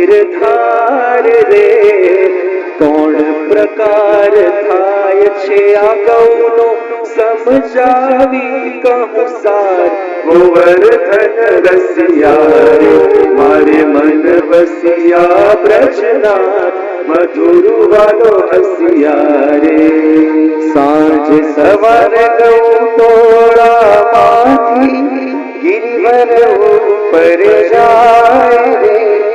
નિર્ધાર રે કોણ પ્રકાર થાય છે આ ગૌનો સમજાવી કહું સાર ગોવર્ધન રસિયા રે મારે મન વસિયા પ્રજના મધુર વાલો હસિયા રે સાંજ સવારે ગૌ તોળામાંથી ગિરિવર ઉપર જાય રે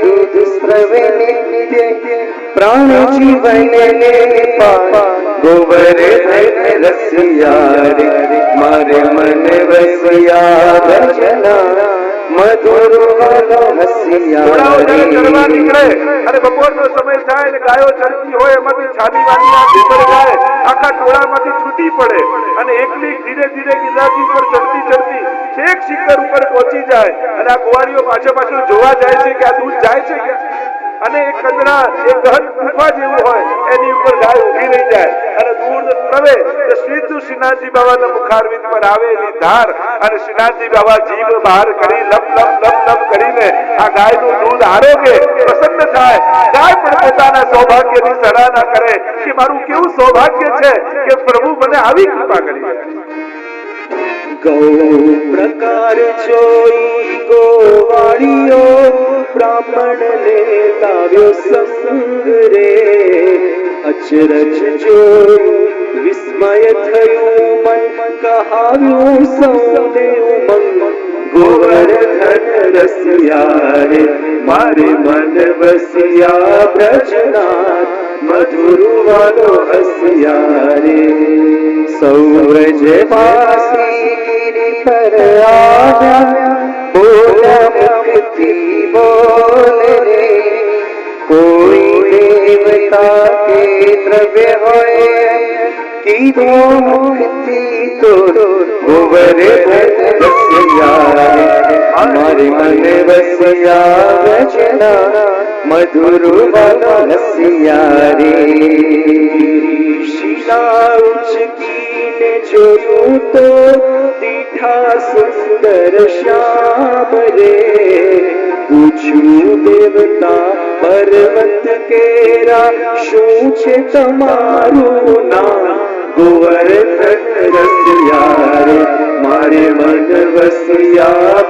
દૂધ સ્રવે નિત્ય પ્રાણ જીવન ને પા ગોવર્ધન રસિયા મારે મન વસિયા ભજના ગાયો ચરતી હોય એમાંથી છાની વાનીના ભીતર છૂટી પડે અને એકલી ધીરે ધીરે ગિરનારજી ઉપર ચડતી ચડતી છેક શિખર પહોંચી જાય અને આ કુવારીઓ પાછળ પાછળ જોવા જાય છે કે આ દૂધ જાય છે કે અને એ કંદરા એ ગહન ગુફા જેવું હોય, એની ઉપર ગાય ઊભી રહી જાય અને દૂર પ્રવે તો સીધું શ્રીનાથજી બાબાના મુખારવિંદ પર આવે એની ધાર અને શ્રીનાથજી બાબા જીભ બહાર કરી લપ લપ લપ લપ કરીને આ ગાયનું દૂધ આરોગે, પ્રસન્ન થાય. ગાય પણ પોતાના સૌભાગ્યની સરાહના કરે કે મારું કેવું સૌભાગ્ય છે કે પ્રભુ મને આવી કૃપા કરી ગૌ પ્રકાર જોઈ ગોવાળીઓ બ્રાહ્મણ ને લાવ્યો સંગ રે અચરજ જોઈ વિસ્મય થયું મન કહાવ્યું સૌને ઉમંગ ગોવર્ધન રસિયા રે મારે મન વસિયા બ્રજનાથ મધુર વાલો હસિયા રે સૌરજ પાસી ગિરી પર આવ્યા બોલ્યા મુખથી દેવતા કે દ્રવ્ય હોય કીધો મુખથી તો ગોવર્ધન રસિયા રે મારે મને વસિયા રચના મધુર વાલો રસિયા રે. શિલા ઉચકીને જોયું તો દીઠા સુંદર શ્યામ રે. પૂછ્યું દેવતા પર્વત કેરા શું છે તમારું નામ ગોવર્ધન રસિયા મારે મન વસિયા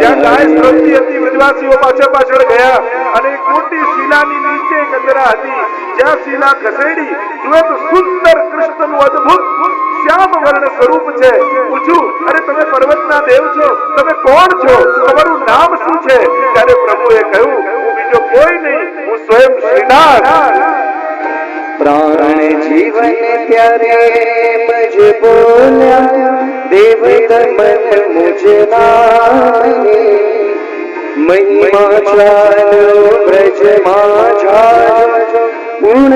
જ્યાં ગાય અને મોટી શિલાની નીચે કંદરા હતી. જ્યાં શિલા ખસેડી જુએ સુંદર કૃષ્ણનું અદ્ભુત શ્યામ વર્ણ સ્વરૂપ છે. પૂછ્યું, અરે તમે પર્વતના દેવ છો? તમે કોણ છો? સ્વયં શ્રીનાથ. પ્રાણ જીવન ત્યારે મજ બોલ્યા દેવ મન મુજ મહિમા ચાલો બ્રજમાં જાજો પૂર્ણ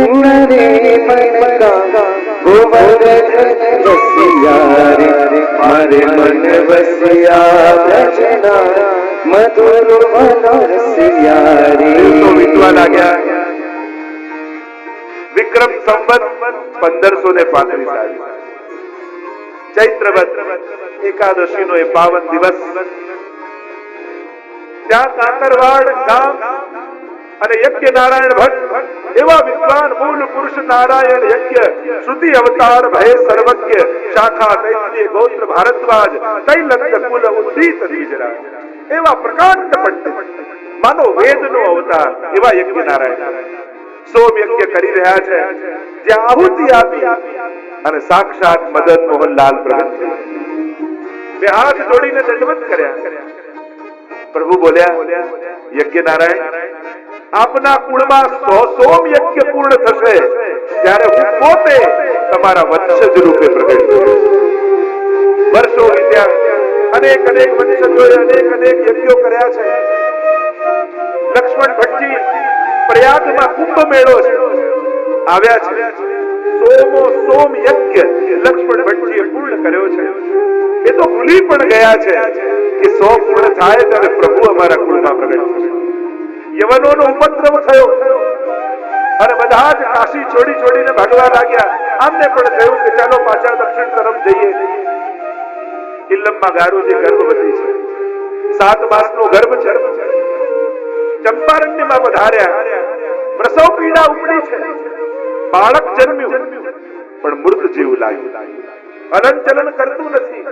કરે મન કા ગોવર્ધન રસિયા રે મારે મન વસિયા મધુર રસિયા વીતવા લાગ્યા વિક્રમ સંવત પંદરસો ને આવી ચૈત્રવત એકાદશી નો એ પાવન દિવસ ત્યાં કાંકરવાડ ગામ અને યજ્ઞ નારાયણ ભટ્ટ, એવા વિદ્વાન મૂળ પુરુષ નારાયણ યજ્ઞ, શ્રુતિ અવતાર ભય સર્વજ્ઞ, શાખા દૈત્ય ગોત્ર ભારદ્વાજ, તૈલંગ કુલ ઉદ્દીત એવા પ્રકાંડ પંડિત, માનો વેદનો અવતાર, એવા યજ્ઞ નારાયણ સોમ યજ્ઞ કરી રહ્યા છે, જ્યાં આહુતિ આપી અને સાક્ષાત મદન મોહનલાલ પ્રગટ બે હાથ જોડીને દંડવત કર્યા. પ્રભુ બોલ્યા યજ્ઞ નારાયણ આપના કુળમાં સો સોમ યજ્ઞ પૂર્ણ થશે. ત્યારે હું પોતે તમારા વંશજ રૂપે પ્રગટ થઈશ. વર્ષો વીત્યા, અનેક અનેક વંશજોએ અનેક અનેક યજ્ઞો કર્યા છે. લક્ષ્મણ ભટ્ટજી પ્રયાગમાં કુંભ મેળો છે. આવ્યા છે. સોમો સોમ યજ્ઞ લક્ષ્મણ ભટ્ટજીએ પૂર્ણ કર્યો છે. એ તો ભૂલી પણ ગયા છે કે સો પૂર્ણ થાય ત્યારે પ્રભુ અમારા કુળમાં પ્રગટ થશે. યવનોનો ઉપદ્રવ થયો. અને બધા જ કાશી છોડી છોડીને ભાગવા લાગ્યા. આમને પણ કહ્યું કે ચાલો પાછા દક્ષિણ તરફ જઈએ. કિલ્લમમાં ગારુજી ગર્ભવતી છે. સાત માસનો ગર્ભ છે. ચંપારણ્યમાં વધાર્યા પ્રસવ પીડા ઉપડી છે. બાળક જન્મ્યું. પણ મૃત જેવું લાગ્યું. હલન ચલન કરતું નથી.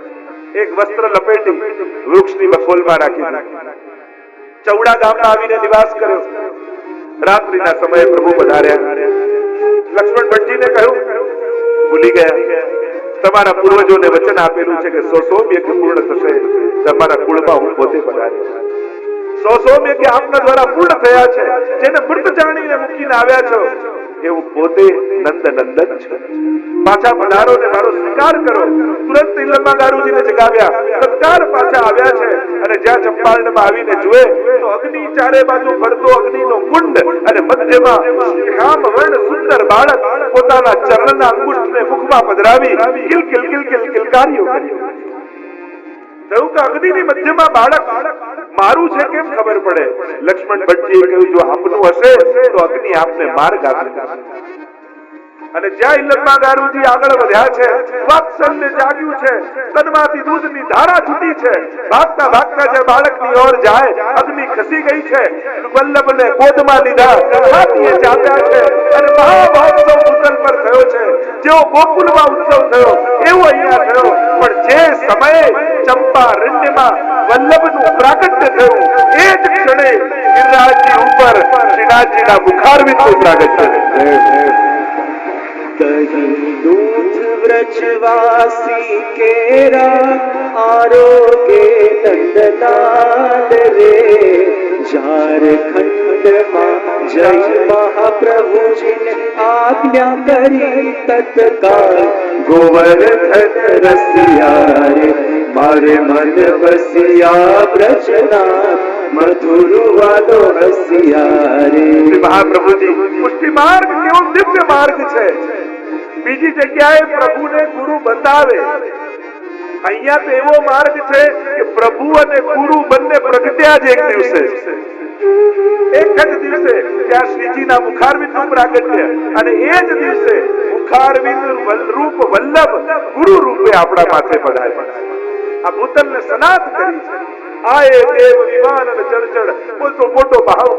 એક વસ્ત્ર લપેટી વૃક્ષની બખોલમાં રાખી ચૌડા ગામમાં આવીને નિવાસ કર્યો. રાત્રિના સમયે પ્રભુ પધાર્યા. લક્ષ્મણ ભટ્ટજીને કહ્યું, ભૂલી ગયા. તમારા પૂર્વજોને વચન આપેલું છે કે સો સો યજ્ઞ પૂર્ણ થશે. તમારા કુળમાં હું પોતે પધાર્યો. સો સો યજ્ઞ આપના દ્વારા પૂર્ણ થયા છે. જેને મૃત જાણીને મૂકીને આવ્યા છો. એવું પોતે નંદ નંદન છે. પાછા પધારો ને મારો સ્વીકાર કરો. તુરંત ઇલમા ગારુજીને જગાવ્યા. તત્કાળ પાછા આવ્યા છે. અને જ્યાં ચંપારણમાં આવીને જુએ, તો અગ્નિ ચારે બાજુ ફરતો અગ્નિનો કુંડ અને મધ્યમાં શ્યામ વર્ણ સુંદર બાળક પોતાના ચરણના અંગુષ્ઠને મુખમાં પધરાવી કિલ કિલ કિલ કિલ કિલકારીઓ કરી. થયું કે અગ્નિની મધ્યમાં બાળક, મારું છે કેમ ખબર પડે? લક્ષ્મણ ભટ્ટીએ કહ્યું, જો આપનું હશે તો અગ્નિ આપને માર્ગ આપશે અને જ્યાં ઇલમા ગારુજી આગળ વધ્યા છે વાત્સલ્ય જાગ્યું છે, તનમાંથી દૂધની ધારા છૂટી છે, ભાગતા ભાગતા જે બાળકની ઓર જાય, અગ્નિ ખસી ગઈ છે. વલ્લભને ગોદમાં લીધા, હાથીએ ચાપ્યા છે અને મહામહોત્સવ ઉત્તર પર થયો છે. જેવો ગોકુલમાં ઉત્સવ થયો, એવો અહીંયા થયો. પણ જે સમયે ચંપારણ્યમાં વલ્લભનું પ્રાગટ્ય થયું, એ જ ક્ષણે ગિરિરાજજી ઉપર શ્રીનાથજીના મુખારવિંદનું પ્રાગટ્ય થયું. कहीं दूध व्रजवासी केरा आरोगे नंदलाल रे झारखंड માં જય મહાપ્રભુજીને આજ્ઞા કરી તત્કાલ ગોવર્ધન રસિયા રે મારે મન બસિયા પ્રચના મધુર વાલો હસિયા રે શ્રી મહાપ્રભુજી પુષ્ટિ માર્ગ કેવો દિવ્ય માર્ગ છે બીજી જગ્યાએ પ્રભુને ગુરુ બતાવે. અહીંયા તો એવો માર્ગ છે કે પ્રભુ અને ગુરુ બંને પ્રગટ્યા જ એક દિવસે. એક જ દિવસે ત્યાં શ્રીજીના મુખારવિંદનું પ્રાગટ્ય અને એ જ દિવસે મુખારવિંદ રૂપ વલ્લભ ગુરુ રૂપે આપણા માથે પધાર્યા. આ ભૂતલને સનાત કરી. છે આયે દેવ વિમાન અને ચડચડ બોલતો મોટો ભાવ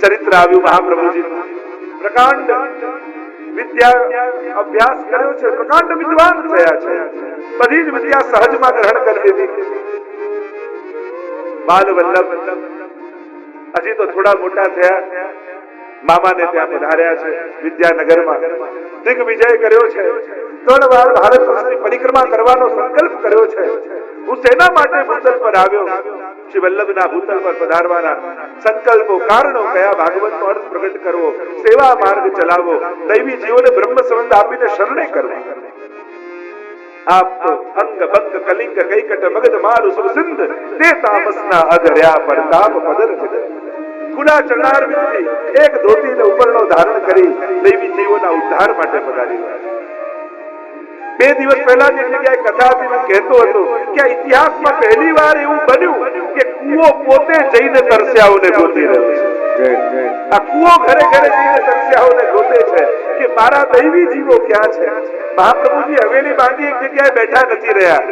ચરિત્ર આવ્યું મહાપ્રભુજી. પ્રકાંડ વિદ્યા અભ્યાસ કર્યો છે. પ્રકાંડ વિદ્વાન થયા છે. બધી જ વિદ્યા સહજમાં ગ્રહણ કરી દીધી. બાલ વલ્લભ, હજી તો થોડા મોટા થયા. મામાને ત્યાં પધાર્યા છે વિદ્યાનગરમાં. દિગ્વિજય કર્યો છે. ત્રણ વાર ભારત વર્ષની પરિક્રમા કરવાનો સંકલ્પ કર્યો છે. હું શેના માટે ભૂતલ પર આવ્યો. શ્રી વલ્લભના ભૂતલ પર પધારવાના સંકલ્પો, કારણો કયા ભાગવતનો અર્થ પ્રગટ કરવો, સેવા માર્ગ ચલાવવો, દૈવી જીવોને બ્રહ્મ સંબંધ આપીને શરણે કરવા. આપ તો અંગ ભંગ કલિંગ, કૈકટ, મગધ, મારુ, સુર, સિંધ, તે તામસના અધર્યા પરતાપ પદર જગત ખુલા ચરણાર વિધિ, એક ધોતીને ઉપરનો ધારણ કરી દૈવી જીવોના ઉદ્ધાર માટે પધારી બે દિવસ પહેલા જે જગ્યાએ કથા હતી કહેતો હતો કે ઇતિહાસમાં પહેલી વાર એવું બન્યું કે કુવો પોતે જઈને તરસ્યાઓને ગોતી રહ્યો છે. આ કુવો ઘરે ઘરે જઈને તરસ્યાઓને ગોતે છે કે મારા દૈવી જીવો ક્યાં છે? મહાપ્રભુજી હવેલી બાંધી એક જગ્યાએ બેઠા નથી રહ્યા.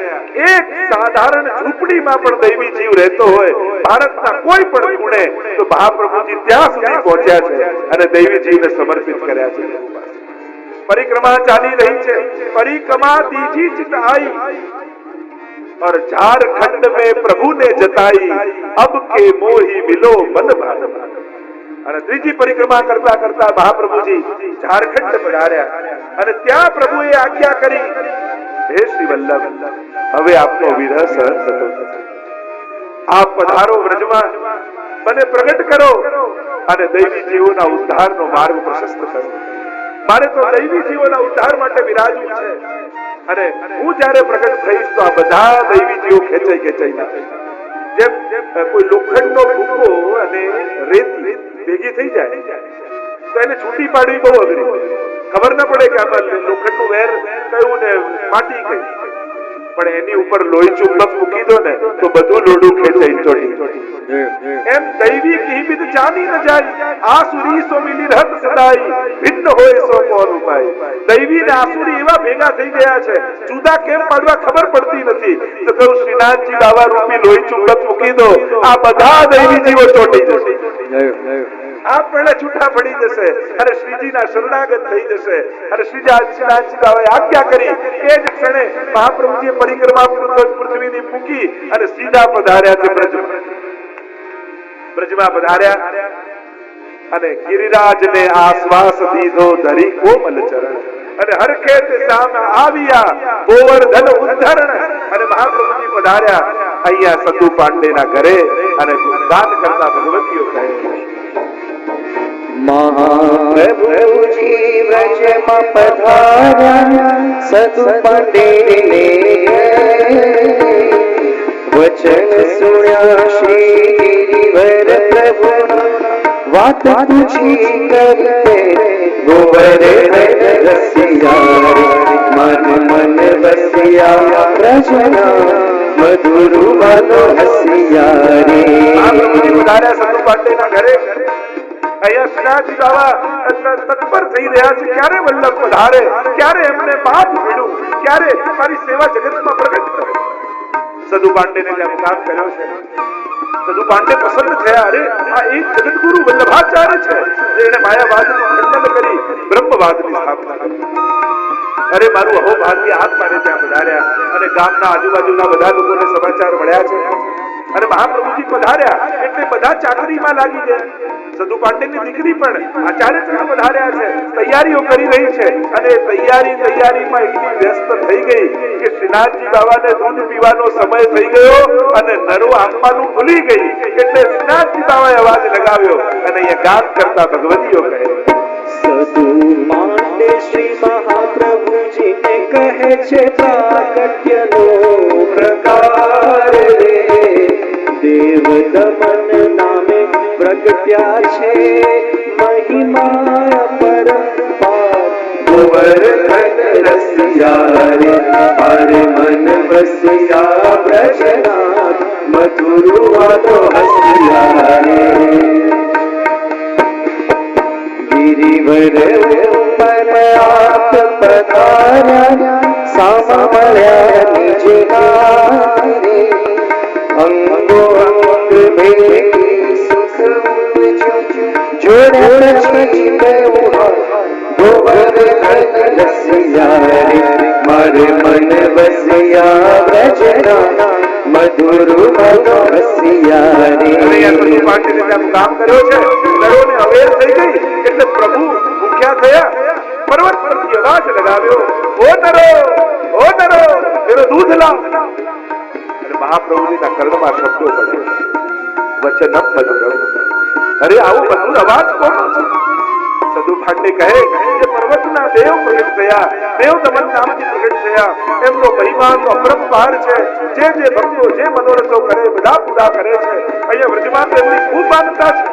એક સાધારણ ઝૂંપડીમાં પણ દૈવી જીવ રહેતો હોય, ભારતના કોઈ પણ ખૂણે, તો મહાપ્રભુજી ત્યાં સુધી પહોંચ્યા છે અને દૈવી જીવને સમર્પિત કર્યા છે. પ્રભુ પાસે. परिक्रमा चाली रही છે परिक्रमा तीजी चित आई और झारखंड में प्रभु ने जताई अब के मोही मिलो मन भान અને ત્રીજી પરિક્રમા કરતા કરતા મહાપ્રભુજી ઝારખંડ પધાર્યા અને ત્યાં પ્રભુએ આજ્ઞા કરી હે શ્રી વલ્લભ હવે આપનો વિરહ સહન થતો નથી આપ પધારો વ્રજમાં મને પ્રગટ કરો અને દૈવી જીવોના ઉદ્ધારનો માર્ગ પ્રશસ્ત કરો મારે તો દૈવી જીવોના ઉદ્ધાર માટે બિરાજવું છે. અને હું જ્યારે પ્રગટ થઈશ તો આ બધા દૈવી જીવો ખેંચાઈ ખેંચાઈ ના જેમ કોઈ લોખંડનો ભૂકો અને રેતી ભેગી થઈ જાય, તો એને છૂટી પાડવી બહુ અઘરી. ખબર ના પડે કે આમાં લોખંડનું વેર કયું ને માટી કઈ પણ એની ઉપર લોહી ચુંબક મૂકી દો ને તો બધું લોડું ખેંચાઈ ચોટી એમ દૈવી કિમિત જાની ન જાય આસુરી સો મિલી રહત સદાઈ, ભિન્ન હોય સો કોર ઉપાય. દૈવી ને આસુરી એવા ભેગા થઈ ગયા છે, જુદા કેમ પડવા ખબર પડતી નથી. તો કહું શ્રીનાથજી બાવા રૂપી લોહી ચુંબક મૂકી દો આ બધા દૈવી જીવો ચોટી જશે. આપણા છૂટા પડી જશે. અને શ્રીજીના શરણાગત થઈ જશે. અને શ્રીજી આજ્ઞા કરી એ જ ક્ષણે મહાપ્રભુજીએ પરિક્રમા પૃથ્વી- પૃથ્વીની મૂકી અને સીધા પધાર્યા છે બ્રજ. બ્રજમાં પધાર્યા અને ગિરિરાજને આશ્વાસ દીધો ધરી કોમલ ચરણ. અને હરખે સામે આવ્યા, ગોવર્ધન ઉદ્ધરણ. અને મહાપ્રભુજી પધાર્યા. અહીંયા સતુ પાંડેના ઘરે અને ગાન કરતા ભગવતીઓ કહે મહાપ્રભુજી વ્રજમાં પધાર્યા સતુ વચન સુણ્યા શ્રી ગિરિવર પ્રભુ. વાત પૂછી કરી ગોવર્ધન રસિયા મન મન બસિયા પ્રજના મધુર મનો હસિયા રે સતુ પાંડેના ઘરે અહીંયા શ્રીનાથજી બાબા તત્પર થઈ રહ્યા છે. ક્યારે વલ્લભ પધારે? ક્યારે એમને પાપ મળ્યું? ક્યારે મારી સેવા જગતમાં પ્રગટ કરે? સદુ પાંડેને ત્યાં મુકામ કર્યો છે. સદુ પાંડે પ્રસન્ન થયા. અરે, આ એક જગતગુરુ વલ્લભાચાર્ય છે. જેણે માયાવાદનું ખંડન કરી બ્રહ્મવાદની સ્થાપના કરી. અરે, મારું અહોભાગ્ય હાથ મારે ત્યાં વધાર્યા અને ગામના આજુબાજુના બધા લોકોને સમાચાર મળ્યા છે. અને મહાપ્રભુજી પધાર્યા. એટલે બધા ચાકરીમાં લાગી ગયા. સદુ પાંડેની દીકરી પણ આચાર્ય તરીકે વધાર્યા છે. તૈયારીઓ કરી રહી છે. અને તૈયારી, તૈયારીમાં એટલી વ્યસ્ત થઈ ગઈ કે શ્રીનાથજી બાબાને દૂધ પીવાનો સમય થઈ ગયો અને નરો આપવાનું ભૂલી ગઈ. એટલે શ્રીનાથજી બાબાએ અવાજ લગાવ્યો અને એ ગાન કરતા ભગવતીઓ કહે. સદુ માંડે શ્રી મહાપ્રભુજીને કહે છે, પ્રાગટ્યનો પ્રકાર પ્રગટ્યા છે મહિમા પરંપાર ગોવર્ધન રસિયા રે હરે મન બસિયા પ્રજનાથ મધુર વાતો હસિયા ગિરિવર મારે મન બસિયા વ્રજના મધુર મધો હસિયા અને અહીંયા સદુ રે પાંડેને ત્યાં કામ કર્યો છે નરોને અવેર થઈ ગઈ એટલે પ્રભુ ભૂખ્યા થયા પર્વત પરથી અવાજ લગાવ્યો ઓ નરો ઓ નરો એનો દૂધ લાવ અને મહાપ્રભુજીના કર્ણમાં શબ્દો પડે વચનમ મધુરમ અરે આવું મધુર અવાજ કોનો છે સદુ ભાટે કહે કે પર્વતના દેવ પ્રગટ થયા દેવ દમન નામથી પ્રગટ થયા એમનો મહિમા તો અપરંપાર છે જે જે ભક્તો જે મનોરથો કરે બધા પૂરા કરે છે અહીંયા વ્રજમાં તો એમની ખૂબ માનતા છે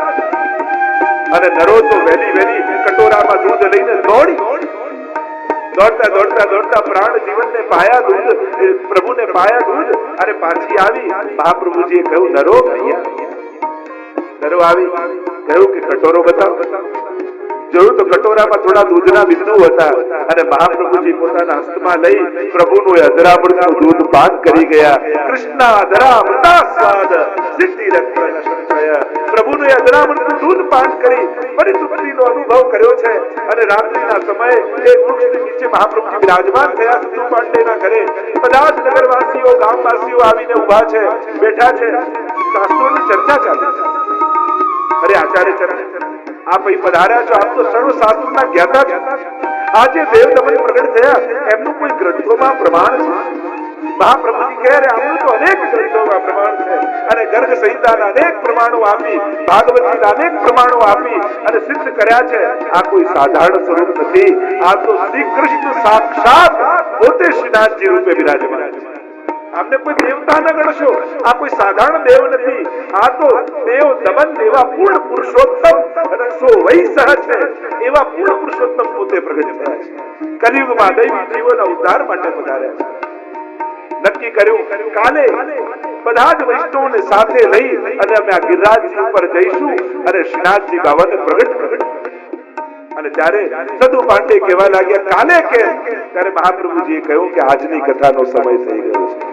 અને નરો તો વહેલી વહેલી કટોરામાં દૂધ લઈને દોડી. દોડતા દોડતા દોડતા પ્રાણ જીવનને પાયા દૂધ પ્રભુને પાયા દૂધ અને પાછી આવી. મહાપ્રભુજીએ કહ્યું, નરો નરો આવી, કહ્યું કે, કટોરો બતાવ. જોયું તો કટોરામાં થોડા દૂધના બિંદુ હતા અને મહાપ્રભુજી પોતાના હસ્તમાં લઈ પ્રભુનું અધરામૃતનું દૂધ પાન કરી ગયા. કૃષ્ણ અધરામૃતા સ્વાદ સિદ્ધિ પ્રભુનું અધરામૃતનું દૂધ પાન કરી ફરી તૃપ્તિનો અનુભવ કર્યો છે અને રાત્રિના સમયે એ વૃક્ષની નીચે મહાપ્રભુજી બિરાજમાન થયા સતુ પાંડેના ઘરે. બધા જ નગરવાસીઓ, ગામવાસીઓ આવીને ઊભા છે, બેઠા છે. શાસ્ત્રોની ચર્ચા ચાલે છે. અરે આચાર્ય ચરણ, આપ પધાર્યા છો. આપ તો સર્વ શાસ્ત્રોના જ્ઞાતા છો. આજે દેવ તમને પ્રગટ થયા, એમનું કોઈ ગ્રંથોમાં પ્રમાણ છે? મહાપ્રભુજી કહે રે આપણું તો અનેક ગ્રંથોમાં પ્રમાણ છે. અને ગર્ગ સંહિતાના અનેક પ્રમાણો આપી, ભાગવતીના અનેક પ્રમાણો આપી અને સિદ્ધ કર્યા છે. આ કોઈ સાધારણ સ્વરૂપ નથી. આ તો શ્રી કૃષ્ણ સાક્ષાત પોતે શ્રીનાથજી રૂપે બિરાજમાન છે. આમને કોઈ દેવતા ન ગણશો. આ કોઈ સાધારણ દેવ નથી. આ તો દેવ દમન એવા પૂર્ણ પુરુષોત્તમ રસો વૈસહ છે. એવા પૂર્ણ પુરુષોત્તમ પોતે પ્રગટ થયા છે. કલયુગમાં દૈવી જીવોના ઉદ્ધાર માટે પધાર્યા છે. નક્કી કર્યું, કાલે બધા જ વૈષ્ણવને સાથે લઈ અને અમે આ ગિરિરાજજી ઉપર જઈશું અને શ્રીનાથજી બાબાને પ્રગટ પ્રગટ અને ત્યારે સદુ પાંડે કહેવા લાગ્યા, કાલે કે ત્યારે મહાપ્રભુજીએ કહ્યું કે આજની કથાનો સમય થઈ ગયો છે.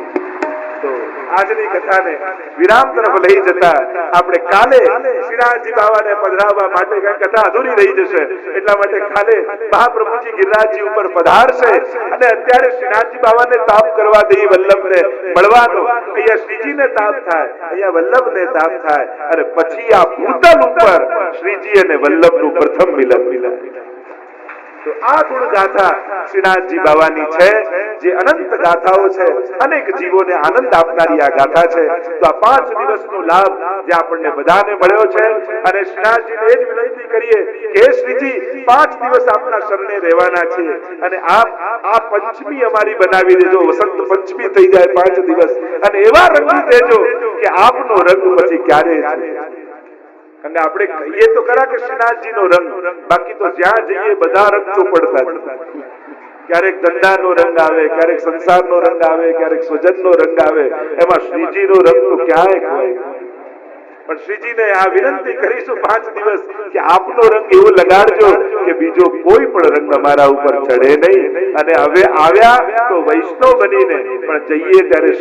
આજની કથાને વિરામ તરફ લઈ જતા આપણે કાલે શ્રીનાથજી બાવાને પધરાવવા માટે કઈ કથા અધૂરી રહી જશે. એટલા માટે કાલે મહાપ્રભુજી ગિરિરાજજી ઉપર પધારશે અને અત્યારે શ્રીનાથજી બાવાને તાપ કરવા દઈ વલ્લભને. મળવાનો અહીંયા શ્રીજીને તાપ થાય, અહીંયા વલ્લભને તાપ થાય. અને પછી આ ભૂતલ ઉપર શ્રીજી અને વલ્લભનું પ્રથમ મિલન મિલન. તો આ ગુણ ગાથા શ્રીનાથજી બાવાની છે, જે અનંત ગાથાઓ છે, અનેક જીવોને આનંદ આપનારી આ ગાથા છે. તો આ પાંચ દિવસનો લાભ જે આપણને બધાને મળ્યો છે અને શ્રીનાથજીને એ જ વિનંતી કરીએ કે શ્રીજી, પાંચ દિવસ આપના શરણે રહેવાના છે અને આપ, આ પંચમી અમારી બનાવી દેજો, વસંત પંચમી થઈ જાય પાંચ દિવસ. અને એવા રંગી દેજો કે આપનો રંગ પછી ક્યારે અને આપણે કહીએ તો ખરા કે શ્રીનાથજીનો રંગ. બાકી તો જ્યાં જઈએ બધા રંગ ચોપડતા. ક્યારેક ધંધાનો રંગ આવે, ક્યારેક સંસારનો રંગ આવે, ક્યારેક સ્વજનનો રંગ આવે. એમાં શ્રીજીનો રંગ તો ક્યાંય હોય. પણ શ્રીજીને આ વિનંતી કરીશું પાંચ દિવસ કે આપનો રંગ એવો લગાડજો કે બીજો કોઈ પણ રંગ અમારા ઉપર ચડે નહીં. અને હવે આવ્યા તો વૈષ્ણવ બનીને, પણ જઈએ ત્યારે